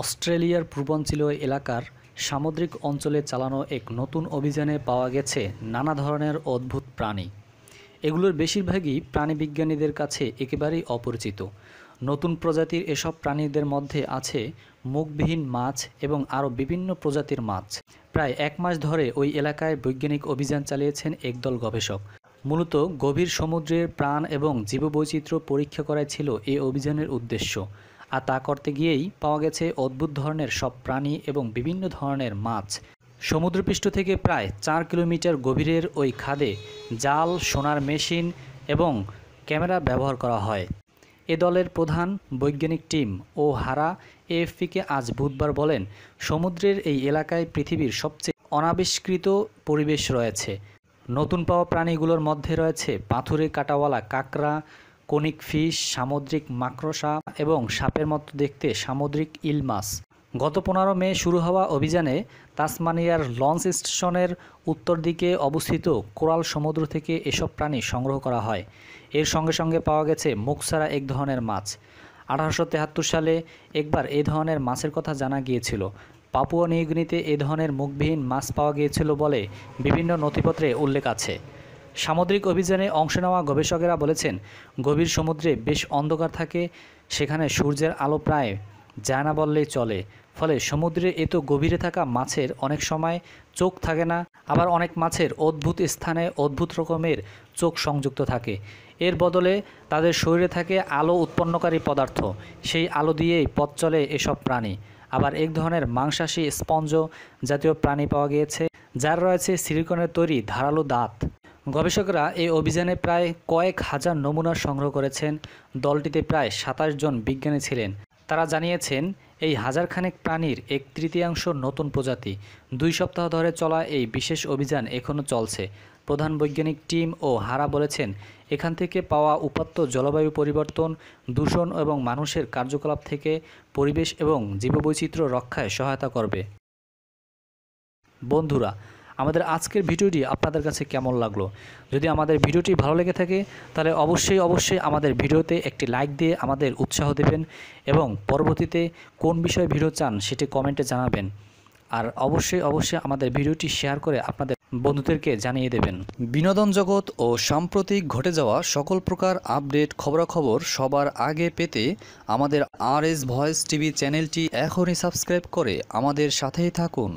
অস্ট্রেলিয়ার পূর্বাঞ্চলীয় এলাকার সামুদ্রিক অঞ্চলে চালানো এক নতুন অভিযানে পাওয়া গেছে নানা ধরনের অদ্ভুত প্রাণী। এগুলোর বেশিরভাগই প্রাণীবিজ্ঞানীদের কাছে একেবারেই অপরিচিত। নতুন প্রজাতির এসব প্রাণীদের মধ্যে আছে মুখবিহীন মাছ এবং আরও বিভিন্ন প্রজাতির মাছ। প্রায় এক মাস ধরে ওই এলাকায় বৈজ্ঞানিক অভিযান চালিয়েছেন একদল গবেষক। মূলত গভীর সমুদ্রের প্রাণ এবং জীববৈচিত্র্য পরীক্ষা করাই ছিল এই অভিযানের উদ্দেশ্য। আর তা করতে গিয়েই পাওয়া গেছে অদ্ভুত ধরনের সব প্রাণী এবং বিভিন্ন ধরনের মাছ। সমুদ্রপৃষ্ঠ থেকে প্রায় চার কিলোমিটার গভীরের ওই খাদে জাল, সোনার মেশিন এবং ক্যামেরা ব্যবহার করা হয়। এ দলের প্রধান বৈজ্ঞানিক টিম ও হারা এএফপিকে আজ বুধবার বলেন, সমুদ্রের এই এলাকায় পৃথিবীর সবচেয়ে অনাবিষ্কৃত পরিবেশ রয়েছে। নতুন পাওয়া প্রাণীগুলোর মধ্যে রয়েছে পাথুরে কাটাওয়ালা কাঁকড়া কনিক ফিশ, সামুদ্রিক মাকড়সা এবং সাপের মতো দেখতে সামুদ্রিক ইল মাছ গত পনেরো মে শুরু হওয়া অভিযানে তাসমানিয়ার লঞ্চ স্টেশনের উত্তর দিকে অবস্থিত কোরাল সমুদ্র থেকে এসব প্রাণী সংগ্রহ করা হয়। এর সঙ্গে সঙ্গে পাওয়া গেছে মুখসারা এক ধরনের মাছ। আঠারোশো সালে একবার এ ধরনের মাছের কথা জানা গিয়েছিল। পাপুয়া নিউগিনিতে এ ধরনের মুখবিহীন মাছ পাওয়া গিয়েছিল বলে বিভিন্ন নথিপত্রে উল্লেখ আছে। সামুদ্রিক অভিযানে অংশ নেওয়া গবেষকেরা বলেছেন, গভীর সমুদ্রে বেশ অন্ধকার থাকে, সেখানে সূর্যের আলো প্রায় যায় না বললেই চলে। ফলে সমুদ্রে এত গভীরে থাকা মাছের অনেক সময় চোখ থাকে না, আবার অনেক মাছের অদ্ভুত স্থানে অদ্ভুত রকমের চোখ সংযুক্ত থাকে। এর বদলে তাদের শরীরে থাকে আলো উৎপন্নকারী পদার্থ, সেই আলো দিয়েই পথ চলে এসব প্রাণী। আবার এক ধরনের মাংসাশী স্পঞ্জ জাতীয় প্রাণী পাওয়া গিয়েছে, যার রয়েছে সিলিকনের তৈরি ধারালো দাঁত। গবেষকরা এই অভিযানে প্রায় কয়েক হাজার নমুনা সংগ্রহ করেছেন। দলটিতে প্রায় সাতাশ জন বিজ্ঞানী ছিলেন। তারা জানিয়েছেন, এই হাজারখানেক প্রাণীর এক তৃতীয়াংশ নতুন প্রজাতি। দুই সপ্তাহ ধরে চলা এই বিশেষ অভিযান এখনও চলছে। প্রধান বৈজ্ঞানিক টিম ও হারা বলেছেন, এখান থেকে পাওয়া উপাত্ত জলবায়ু পরিবর্তন, দূষণ এবং মানুষের কার্যকলাপ থেকে পরিবেশ এবং জীববৈচিত্র্য রক্ষায় সহায়তা করবে। বন্ধুরা আমাদের আজকের ভিডিওটি আপনাদের কাছে কেমন লাগল? যদি আমাদের ভিডিওটি ভালো লেগে থাকে, তাহলে অবশ্যই অবশ্যই আমাদের ভিডিওতে একটি লাইক দিয়ে আমাদের উৎসাহ দেবেন এবং পরবর্তীতে কোন বিষয়ে ভিডিও চান সেটি কমেন্টে জানাবেন। আর অবশ্যই অবশ্যই আমাদের ভিডিওটি শেয়ার করে আপনাদের বন্ধুদেরকে জানিয়ে দেবেন। বিনোদন জগৎ ও সাম্প্রতিক ঘটে যাওয়া সকল প্রকার আপডেট খবরাখবর সবার আগে পেতে আমাদের আর এস ভয়েস টিভি চ্যানেলটি এখনই সাবস্ক্রাইব করে আমাদের সাথেই থাকুন।